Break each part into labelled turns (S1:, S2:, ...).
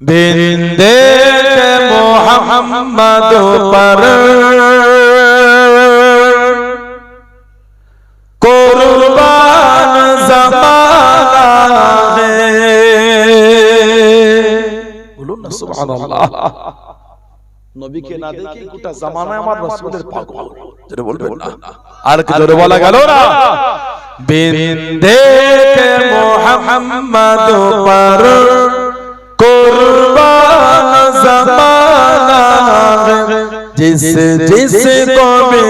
S1: बिंदे के मोहम्मद पर कुर्बान जमाना है বলুন না সুবহানাল্লাহ নবীকে না দেখে গোটা জামানায় আমার রাসূলের পাগল যেটা বলবেন না আর কি জোরে বলা গেল না বিন্দে কে মোহাম্মদ पर कुर्बान जमाना है जिस जिसको भी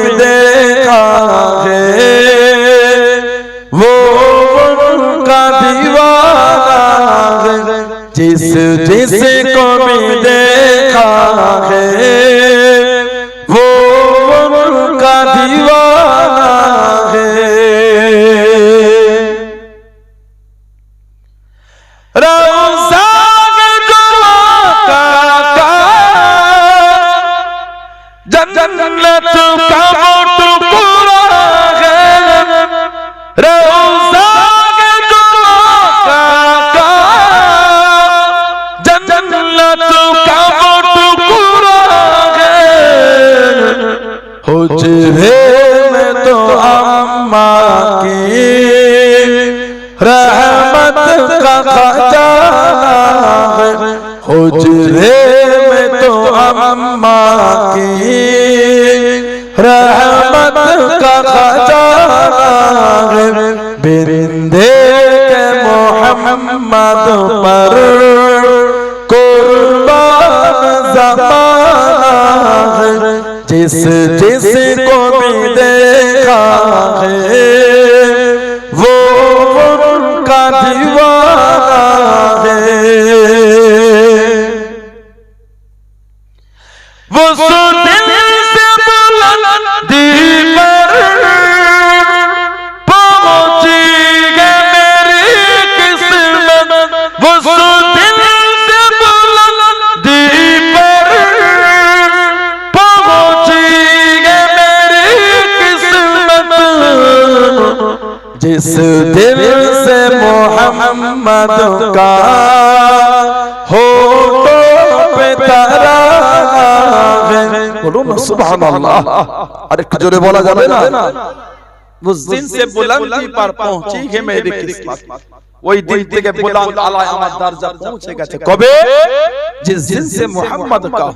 S1: है मत का हो तो बेतारा বলুন সুবহান আল্লাহ আর একটু জোরে বলা যাবে না उस दिन से बुलंदी पर पहुंची है मेरी किस्मत। ওই দিন থেকে বুলন্দ আলায় আমার দরজা পৌঁছে গেছে কবে जिस दिन से मोहम्मद का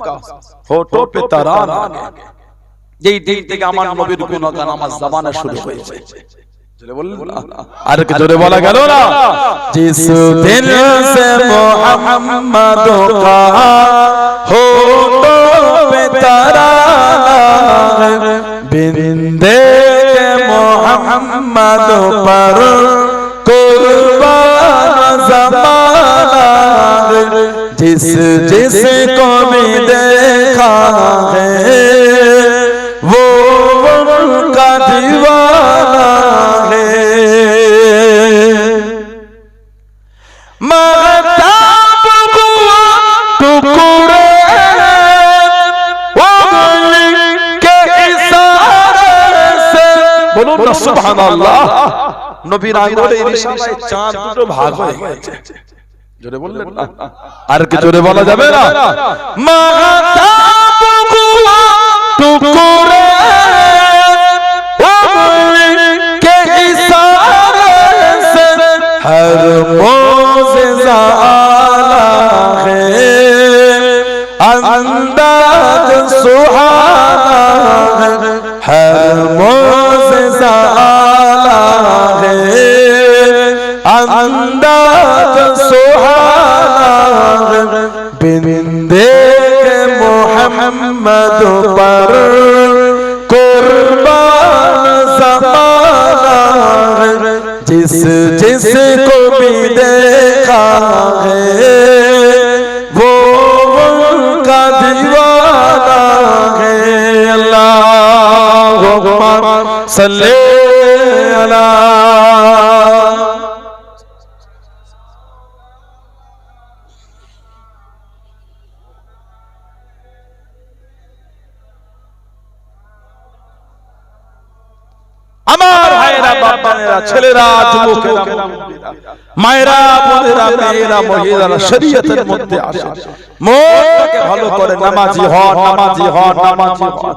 S1: होठो पे तरार आ गया যেই দিন থেকে আমার নবীর গুণগান আমার জবানে শুরু হয়েছে আর কি জোরে বলা গেল না জিস দিন সে মোহাম্মদ কা হো তো বেতারানা বিন্দে কে মোহাম্মদ पर कुर्बान जमाना जिस जिस को भी देखा है নবীর আঙ্গুলের ইশারায় চাঁদ দুটো ভাগ হয়ে গেছে জোরে বললেন না আর কি জোরে বলা যাবে না মাহতাব হুয়া টুকড়ে उंगली के इशारे से हर मोज़िज़ा आला है अंदाज सुहाना है پر قربان زمانہ جس جس کو بھی دیکھا ہے وہ ان کا دیوانہ ہے اللہ صلی اللہ ছেলেরা যুবকেরা
S2: মায়েরা বোনেরা মেয়েরা মহিলারা শরীয়তের মধ্যে আসে। মনটাকে ভালো করে নামাজি হন নামাজি হন নামাজি হন।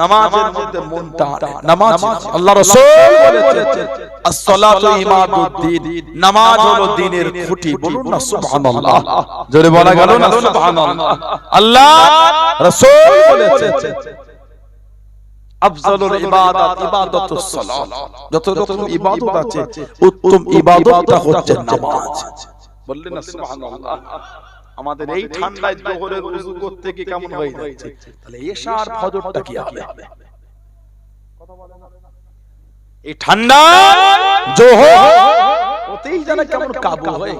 S2: নামাজের মধ্যে মনটা আনে। নামাজ আল্লাহ রাসূল বলেছেন as-salatu নামাজ হলো দ্বীনের খুঁটি। বলুন না সুবহানাল্লাহ। জোরে বলা গেল না সুবহানাল্লাহ। আল্লাহ রাসূল বলেছেন। আফজালুল ইবাদাত ইবাদাতুস সালাত। যত রকম ইবাদত আছে উত্তম ইবাদতটা হচ্ছে নামাজ। বললেন না সুবহানাল্লাহ। আমাদের এই ঠান্ডায় জোহরের ওযু করতে কি কেমন হয়ে যাচ্ছে? তাহলে এশার ফজরটা কি হবে? এই ঠান্ডা জোহর ওতেই জানা কেমন কাবু হয়।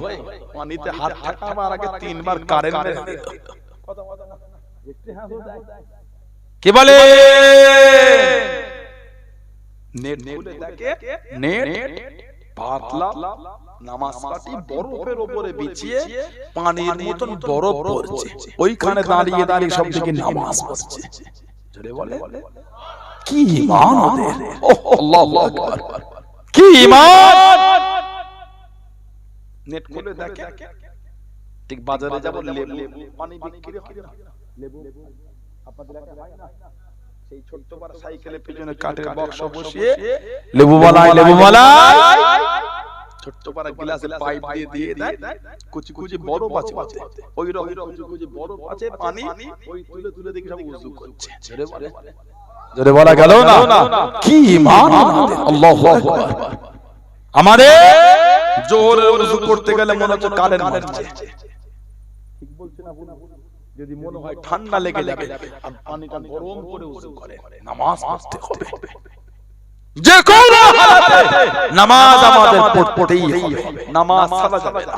S2: পানিতে হাত ঠাকাবার আগে তিনবার কারেন্ট মেরে দিল। কি বলে? নেট খুলে দেখে। নেট পাতলা নামাজ বরফের উপরে বিছিয়ে পানির মতন বরফ পড়ছে। ওইখানে দাঁড়িয়ে দাঁড়িয়ে সব থেকে নামাজ পড়ছে। জোরে বলে। কি ঈমান ওদের? আল্লাহু আকবার। কি ঈমান? নেট খুলে দেখে। ঠিক বাজারে যাব লেবু। পানি বিক্রি হয় না। লেবু। আপনাদের এলাকায় হয় না? সেই ছোট্ট বড় সাইকেলের পিছনে কাঠের বাক্স বসিয়ে লেবু বালাই লেবু বালাই ছোট্ট বড় গ্লাসে পাইপ দিয়ে দিয়ে দেয় কুচি কুচি বরফ আছে। ওই রকম কুচি কুচি বরফ আছে পানি ওই তুলে তুলে দেখি সব উজু করছে। জোরে বলে। জোরে বলা গেল না? কি ঈমান আমাদের? আল্লাহু আকবার। আমাদের জোরে উজু করতে গেলে মনে হচ্ছে মারছে। ঠিক বলছে না যদি মনে হয় ঠান্ডা লেগে যাবে আর পানিটা গরম করে উজু করে। নামাজ পড়তে হবে। যে কোন হালাতে নামাজ আমাদের পড়তেই হবে। নামাজ ছাড়া যাবে না।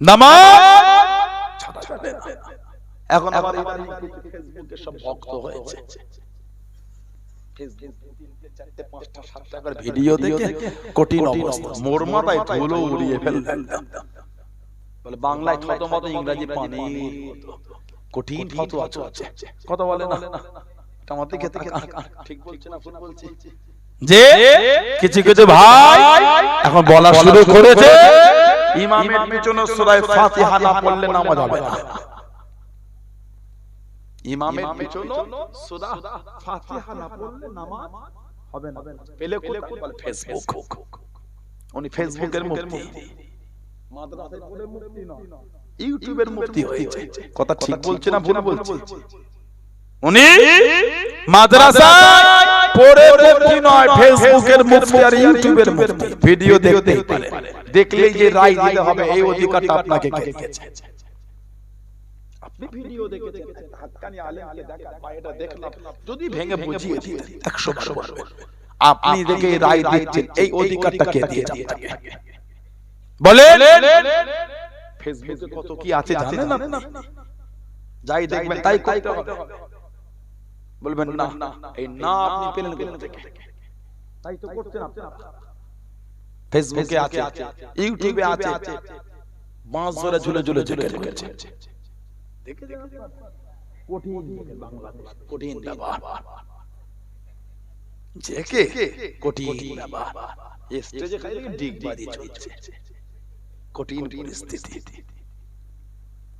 S2: নামাজ ছাড়া যাবে না। এখন আবার ফেসবুকে সব ভক্ত হয়েছে। ভিডিও দেখে কঠিন অবস্থা। মোর মাথায় ধুলো উড়িয়ে ফেললেন বলে বাংলায় থতমত ইংরেজি পানি। কঠিন ফতোয়া চলছে। কথা বলে না। দিকে তাকান। ঠিক বলছে না ভুল বলছি। যে কিছু কিছু ভাই এখন বলা শুরু করেছে ইমামের পিছনে সূরা ফাতিহা না পড়লে নামাজ হবে না। ইমামের পিছনে সূরা ফাতিহা না পড়লে নামাজ হবে না। পেলে কোলে ফেসবুক উনি ফেসবুকের মুক্তি মাদ্রাসায় পড়ে মুক্তি নয়। ইউটিউবের মুক্তি হয়েছে। কথা ঠিক বলছে না ভুল বলছে। উনি মাদ্রাসায় পড়ে মুক্তি নয় ফেসবুকের মুক্তি আর ইউটিউবের মুক্তি। ভিডিও দেখতেই পারে দেখলেই যে রায় দিতে হবে এই অধিকারটা আপনাকে কে দিয়েছে আপনি ভিডিও দেখে দেখেছেন হাক্কানি আলেমকে দেখা পায়টা দেখলাম। যদি ভেঙে বুঝিয়ে দিতেন 100 বার বলবেন। আপনি দেখে রায় দিচ্ছেন এই অধিকারটা কে দিয়েছে আপনাকে বলে ফেসবুকে কত কি আছে জানেন না যাই দেখবেন তাই করতে হবে বলবেন না এই না আপনি পেলেন কোথা থেকে তাই তো করছেন আপনারা ফেসবুকে আছে ইউটিউবে আছে বাঁশ ধরে ঝুলে ঝুলে ঝুলে রেখেছে দেখে কঠিন বাংলাদেশ কঠিন ব্যবহার জেকে কঠিন ব্যবহার স্টেজে খালি ডিগবাজি চলছে কঠিন পরিস্থিতি।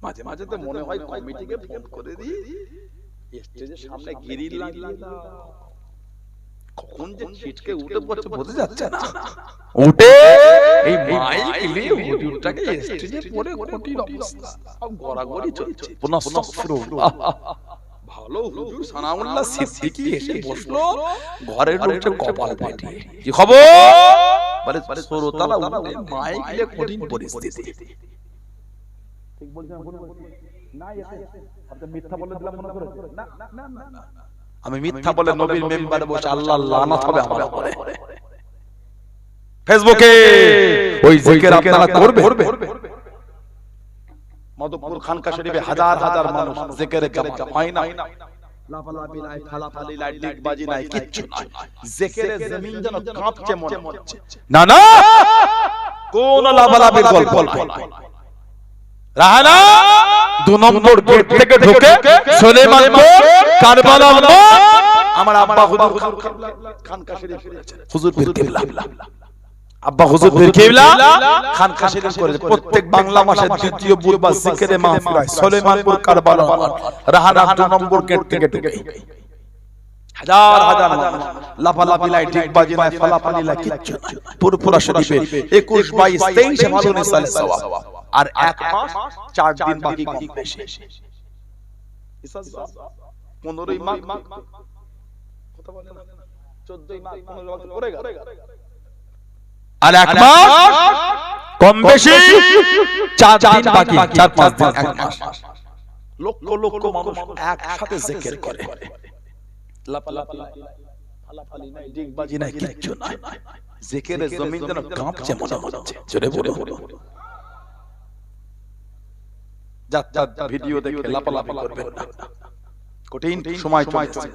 S2: মাঝে মাঝে তো মনে হয় কমিটিকে ফোন করে দিই। স্টেজের সামনে গিরিল লাগিয়ে দাও। কখন যে ছিটকে উঠে পড়ছে বোঝা যাচ্ছে না। উঠে? এই মাইক নিয়ে হুজুরটাকে স্টেজে পড়ে কঠিন অবস্থা। গড়াগড়ি চলছে। পুনঃ ভালো হুজুর সানাউল্লাহ সিদ্দিকী এসে বসল। ঘরে ঢুকছে কপাল ফাটিয়ে কি খবর? বলে শ্রোতারা উঠে মাইক নিয়ে কঠিন পরিস্থিতি। ঠিক বলছেন না এতে আপনি মিথ্যা বলে দিলাম মনে করে না না না আমি মিথ্যা বলে নবীর মেম্বারে বসে আল্লাহ লানাত হবে আমার উপরে ফেসবুকে ওই জিকির আপনারা করবে? মধুপুর খানকা শরীফে হাজার হাজার মানুষ জিকিরে হয় না। লাফালাফি নাই ফালাফালি নাই ডিগবাজি নাই কিচ্ছু নাই। জিকিরে জমিন যেন কাঁপছে মনে হচ্ছে না না! কোন লাফালাফির গল্প রাহানা দু নম্বর গেট থেকে ঢুকে সুলেমান মোড় কারবালা মোড় আমার আব্বা হুজুর খানকা শরীফ হুজুর পীর কিবলা আব্বা হুজুর পীর কেবলা খান খাসির করেছে প্রত্যেক বাংলা মাসের দ্বিতীয় বুধবার জিকিরে মাহফিল হয়। সুলেমানপুর কারবালা রাহানা দু নম্বর গেট থেকে ঢুকে হাজার হাজার মানুষ। লাফালাফি লাই ঠিক বাজি নাই ফালাফালি লাই কিচ্ছু নাই। পুরপুরা শরীফে 21 22 23 ভালো নিসালে সওয়াব আর এক মাস চার দিন বাকি কম বেশি। পনেরোই মাঘ। কথা বলে না। চোদ্দই মাঘ পনেরো মাঘ পড়ে গেল। আর এক মাস কম বেশি চার দিন বাকি চার পাঁচ দিন। এক মাস লক্ষ লক্ষ মানুষ একসাথে জিকির করে। মনে ভিডিও দেখে লাপালাপি করবেন না। কঠিন সময়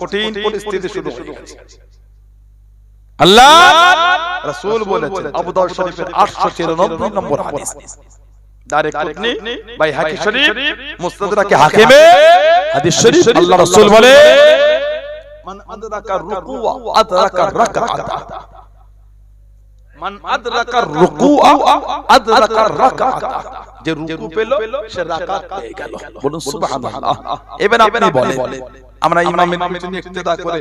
S2: কঠিন পরিস্থিতি শুরু হয়ে গেছে। আল্লাহ রাসূল বলেছেন আবু দাউদ শরীফের 894 নম্বর হাদিস। দারে কুতনি বাই হাকি শরীফ মুস্তাদরাকে হাকিমে। হাদিস শরীফ আল্লাহ রাসূল বলে মান আদরাকা রুকুআ আদরাকা রাকাআতা। মান আদরাকা রুকুআ আদরাকা রাকাআতা। যে রুকু পেল সে রাকাত পেয়ে গেল। বলুন সুবহানাল্লাহ। এবার আপনি বলেন আমরা ইমামের পিছনে ইক্তেদা করে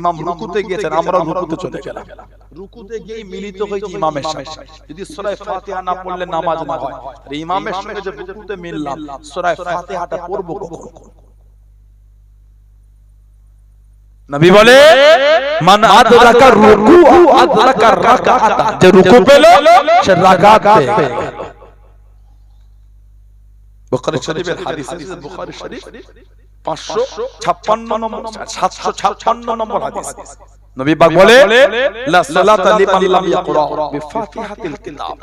S2: ইমাম রুকুতে গিয়েছেন আমরা রুকুতে চলে গেলাম। রুকুতে গিয়ে মিলিত হয়েছি ইমামের সাথে। যদি সূরা ফাতিহা না পড়লে নামাজ না হয় আর ইমামের সঙ্গে যে রুকুতে মিললাম সূরা ফাতিহাটা পড়ব কখন? নবী বলে মান আদরাকা রুকু আদরাকা রাকাআতা। যে রুকু পেল সে রাকাত পেয়ে গেল। বুখারী শরীফের হাদিস বুখারী শরীফ 556 নম্বর 756 নম্বর হাদিস। নবী পাক বলে লা সালাতা লিমান লাম ইয়াকরা বিফাতিহাতিল কিতাব।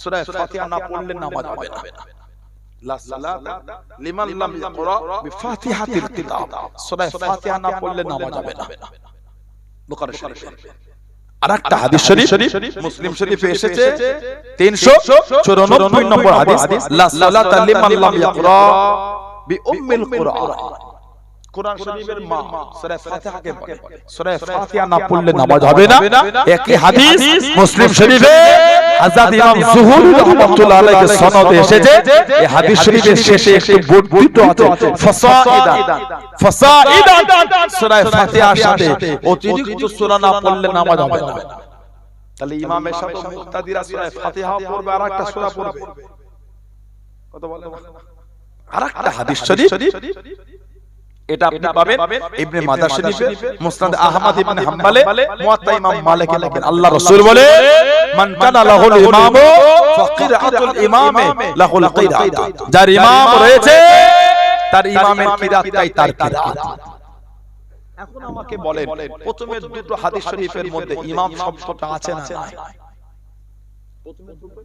S2: সূরা ফাতিহা না পড়লে নামাজ হবে না। লিমান লাম ইয়াকরা বিফাতিহাতিল কিতাব সূরা ফাতিহা না পড়লে নামাজ হবে না বুখারী শরীফ আরেকটা হাদিস শরীফ মুসলিম শরীফে এসেছে 394 নম্বর হাদিস লা সালাতা লিমান লাম ইয়াকরা বিউম্মিল কুরআন কোরআন শরীফের মা সূরা ফাতিহাকে পড়ে সূরা ফাতিহা না পড়লে নামাজ হবে না একই হাদিস মুসলিম শরীফে হযরত ইমাম জুহরি রাহমাতুল্লাহ আলাইহি সনদে এসেছে এই হাদিস শরীফের শেষে একটু বর্ধিত আছে। ফাসাইদান ফাসাইদান সূরা ফাতিহার সাথে অতিরিক্ত সূরা না পড়লে নামাজ হবে না। তাহলে ইমামের সাথে মুক্তাদিরা সূরা ফাতিহা পড়বে আর একটা সূরা পড়বে। কত বলেন আরেকটা হাদিস শরীফ। এটা আপনি পাবেন ইবনে মাজাহ শরীফে মুসনাদ আহমদ ইবনে হাম্বলে মুয়াত্তা ইমাম মালিক লেখেন আল্লাহ রাসূল বলে মান কানা লাহুল ইমামু ফাকিরাতুল ইমামে লাহুল কিরাত। যার ইমাম রয়েছে তার ইমামের কিরাতটাই তার কিরাত। এখন আমাকে বলেন প্রথমে দুটো হাদিস শরীফের মধ্যে ইমাম শব্দটা আছে না প্রথমে দুটো?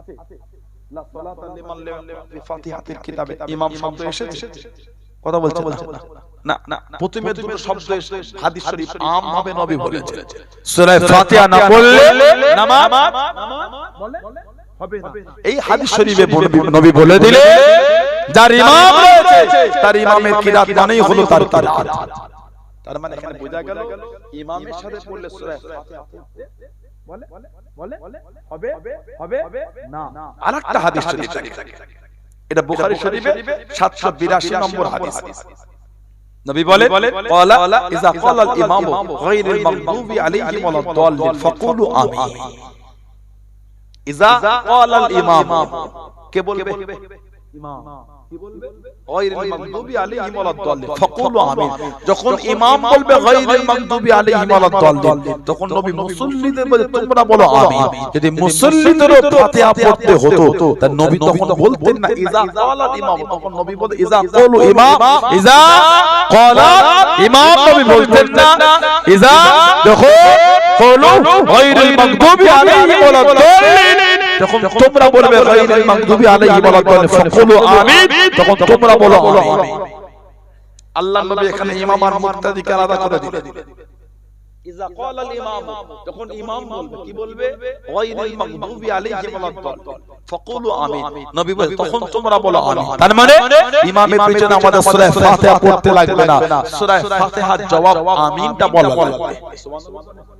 S2: আছে। ইমাম শব্দ এসেছে। কথা বলছে না। না। না প্রথমে দুটো শব্দ হাদিস শরীফ আম ভাবে নবী বলেছে। সূরা ফাতিহা না পড়লে নামাজ হবে না। এই হাদিস শরীফে নবী বলে দিলে যার ইমাম রয়েছে তার ইমামের কিরাত মানেই হলো তার তার মানে এখানে বোঝা গেল ইমামের সাথে পড়লে সূরা ফাতিহা বলে? বলে হবে হবে না। আরেকটা হাদিস শরীফ এটা বুখারী শরীফে 782 নম্বর হাদিস। নবী বলে ক্বালা ইযা ক্বালা আল ইমাম গায়রিল মাগদুবি আলাইহিম ওয়ালাদ দাল্লিন ফাকুলু আমিন। ইযা ক্বালা আল ইমাম। কে বলবে? ইমাম। কি বলবে? গায়রিল মাগদুবি আলাইহিম ওয়ালাদ দাল্লিন ফাকুলু আমিন। যখন ইমাম বলবে গায়রিল মাগদুবি আলাইহিম ওয়ালাদ দাল্লিন তখন নবী মুসল্লিদের বলে তোমরা বলো আমিন। যদি মুসল্লিদেরও ফাতিহা পড়তে হতো তা নবী তখন বলতেন না ক্বালা ইমাম। তখন নবী বলে ক্বালু ইমাম। ক্বালা ইমাম নবী বলতেন না দেখো ক্বালু গায়রিল মাগদুবি আলাইহিম ওয়ালাদ তখন তোমরা বলবে গায়রিল মাগদুবি আলাইহিম ওয়ালাদ ফাকুলু আমিন, তখন তোমরা বলো আমিন আল্লাহ নবী এখানে ইমাম আর মুক্তাদিকে আলাদা করে দিলেন। ইজা ক্বালা আল ইমাম, যখন ইমাম বলবে, কি বলবে? গায়রিল মাগদুবি আলাইহিম ওয়ালাদ ফাকুলু আমিন। নবী বলে, তখন তোমরা বলো, আমিন। তার মানে ইমামের পিছনে আমাদের সূরা ফাতিহা পড়তে লাগবে না। সূরা ফাতিহার জবাব আমিনটা বলা লাগবে। সুবহানাল্লাহ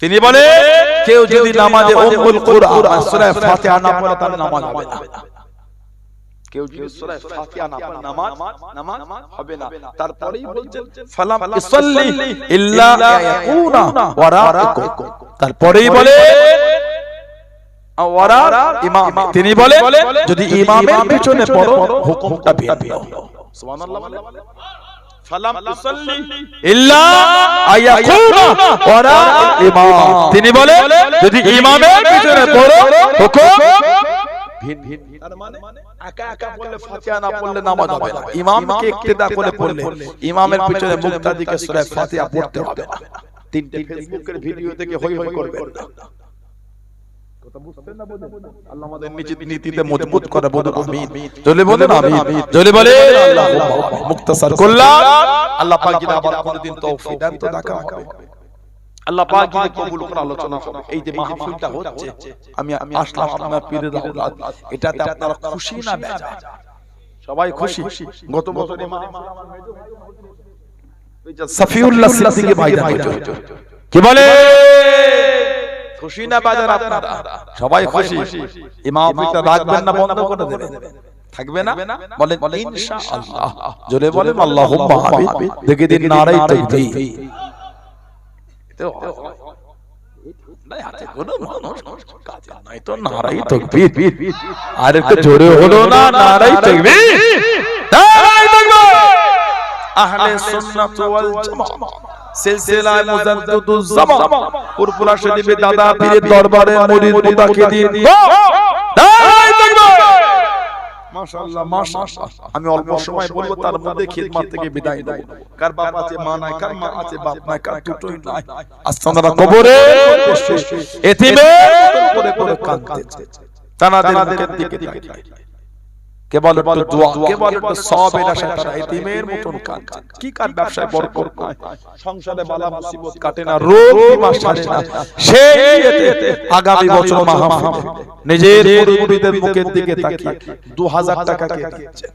S2: তিনি বলে কেউ যদি নামাজে উম্মুল কুরআন সূরা ফাতিহা না পড়ে তার নামাজ হবে না। কেউ যদি সূরা ফাতিহা না পড়ে নামাজ নামাজ হবে না। তারপরেই বলছেন ফালাম ইসাল্লি ইল্লা ইয়াকুনা ওয়ারাকুম তারপরেই বলে ওয়ারা ইমাম। তিনি বলে যদি ইমামের পিছনে পড়ো হুকুমটা ভিন্ন। সুবহানাল্লাহ বলে। তিনি বলে যদি ইমামের পিছনে পড়ো হুকুম ভিন্ন তার মানে একা একা পড়লে ফাতিহা না পড়লে নামাজ হবে না। ইমামকে ইক্তেদা করে পড়লে ইমামের পিছনে মুক্তাদিকে সূরা ফাতিহা পড়তে হবে। না তিনটে ফেসবুকের ভিডিও থেকে হই হই করবেন। না আল্লাহ আমাদের নিচে নীতিতে মজবুত করে বলুন আমিন। জলে বলেন আমিন। জলে বলে মুক্তাসার করলাম। আল্লাহ পাক যদি আবার কোনদিন তৌফিক দেন তো দেখা হবে আল্লাহ পাক যদি কবুল করে আলোচনা হবে এই যে মাহফিলটা হচ্ছে আমি আমি আসলাম আপনার পীরের আওলাদ এটাতে আপনারা খুশি না বেজা সবাই খুশি গত বছর সাফিউল্লাহ সিদ্দিকী ভাইজান। কি বলে? খুশি না বাজার আপনারা? সবাই খুশি। ইমাম পিতা রাখবেন না বন্ধ করে দেবেন। থাকবে না? বলেন ইনশাআল্লাহ। জোরে বলেন আল্লাহুম্মা আমিন দেখে দিন নারাই তাকবীর তো আর একটু জোরে হলো না নারাই তাকবীর আহলে সুন্নাত ওয়াল জামাত। সিলসিলায় মুজাদ্দিদুজ জামান পুরপুরা শরীফে দাদা পীরের দরবারে মুরিদ মুতাকিদিন নারায়ে তাকবীর মাশাআল্লাহ মাশাআল্লাহ। আমি অল্প সময় বলব তার মধ্যে খিদমত থেকে বিদায় দেব কার বাপ আছে মা নাই কার মা আছে বাপ নাই কার দুটোই নাই। আস্তানারা কবরে এতিমে করে করে কাঁদতেছে। তানাদের মুখের দিকে তাকিয়ে। কেবল একটু দোয়া কেবল একটু সবের তারা এতিমের মতন কাঁদছে কি কার ব্যবসায় বরকত নাই? সংসারে বালা মুসিবত কাটে না রোগ বিমা সারে না। সেই আগামী বছর মাহফিলে। নিজের মুরিদের মুখের দিকে তাকিয়ে 2000 টাকা কে দিচ্ছে